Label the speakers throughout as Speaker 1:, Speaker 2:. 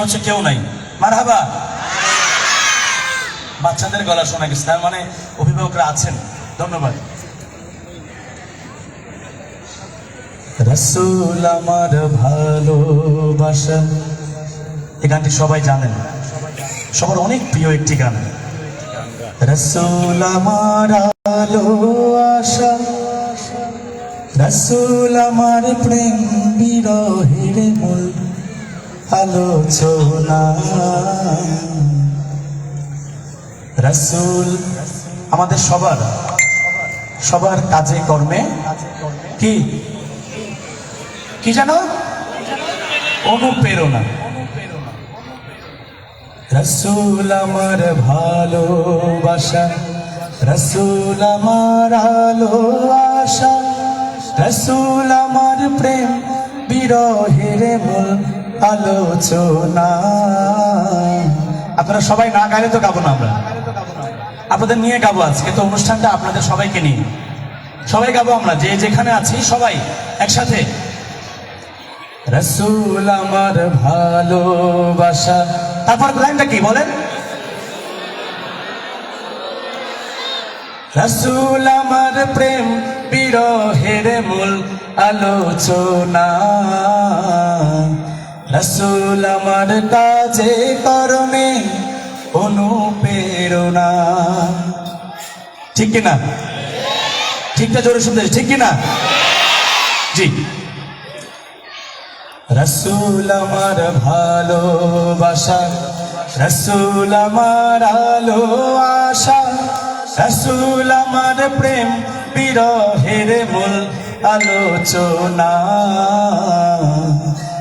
Speaker 1: হচ্ছে কেউ নাই। মার হাবা বাচ্চাদের গলা শোনা গেছে, তার মানে অভিভাবকরা আছেন। ধন্যবাদ। রসুল আমার ভালোবাসা। এই গানটি সবাই জানেন। সবার অনেক প্রিয় একটি গান। রসুল আমার আলো আশা রসুল আমার প্রেম বিরহের মূল। আলোচনা রসুল আমাদের সবার সবার কাজে কর্মে কি? কি জানো? অনুপ্রেরণা। রসুল আমার ভালোবাসা, রসুল আমার আলো রসুল আমার প্রেম, বিরহের মূল আলোচনা। আপনারা সবাই না গাইলে তো গাবো না আমরা। আপনাদের নিয়ে গাবো আজকে, তো অনুষ্ঠানটা আপনাদের সবাইকে নিয়ে। সবাই গাবো আমরা, যে যেখানে আছি সবাই একসাথে। রসুল আমার ভালোবাসা। তারপর লাইনটা কি বলেন? রসুল আমার প্রেম, বিরহের মূল আলোচনা। রসুল আমার কাজে কর্মে অনুপ্রেরণা। ঠিক কিনা? ঠিকটা জোরে শুনতে ঠিক কিনা? জি। রসুল আমার ভালোবাসা, রসুল আমার আলো আশা, রসুল আমার প্রেম, বিরহের মূল আলোচনা।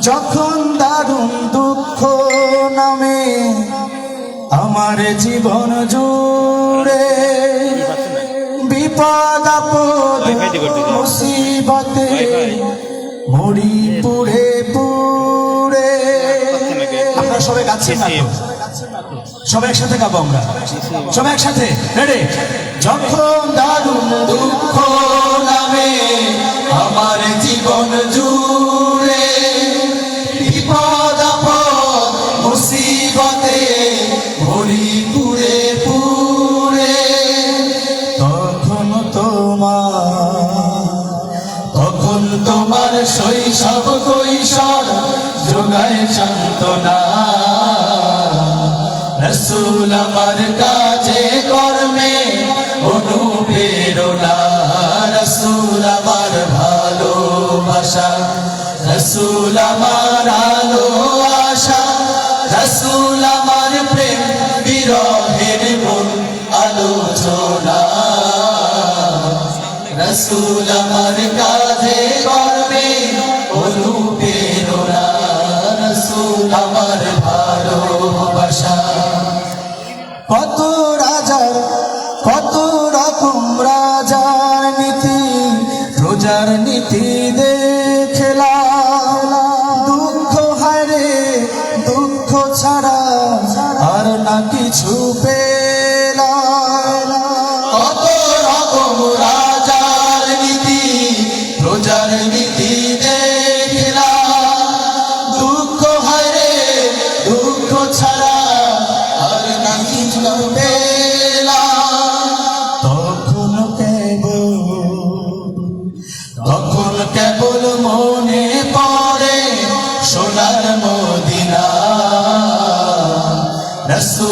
Speaker 1: যখন দারুণ দুঃখ নামে আমার জীবন জুড়ে বিপদ আপদ মুসিবতে মরি পুড়ে পুড়ে। আমরা সবাই গাচ্ছি না সবাই একসাথে গাবো আমরা। সবাই একসাথে রেডি যখন দারুণ দুঃখ শৈশব কৈশোর যোগায় সান্ত্বনা। রসুল আমার কাজে কর্মে অনুপ্রেরণা। রসুল আমার ভালোবাসা। রসুল আমার আলো আশা। রসুল আমার প্রেম বিরহের মন আলোচনা। রসুল আমার কাজে প্রজার নীতি দেখলাম। দুঃখ হারে দুঃখ ছাড়া আর না কিছু পেলাম। কত রকম রাজার নীতি প্রজার নীতি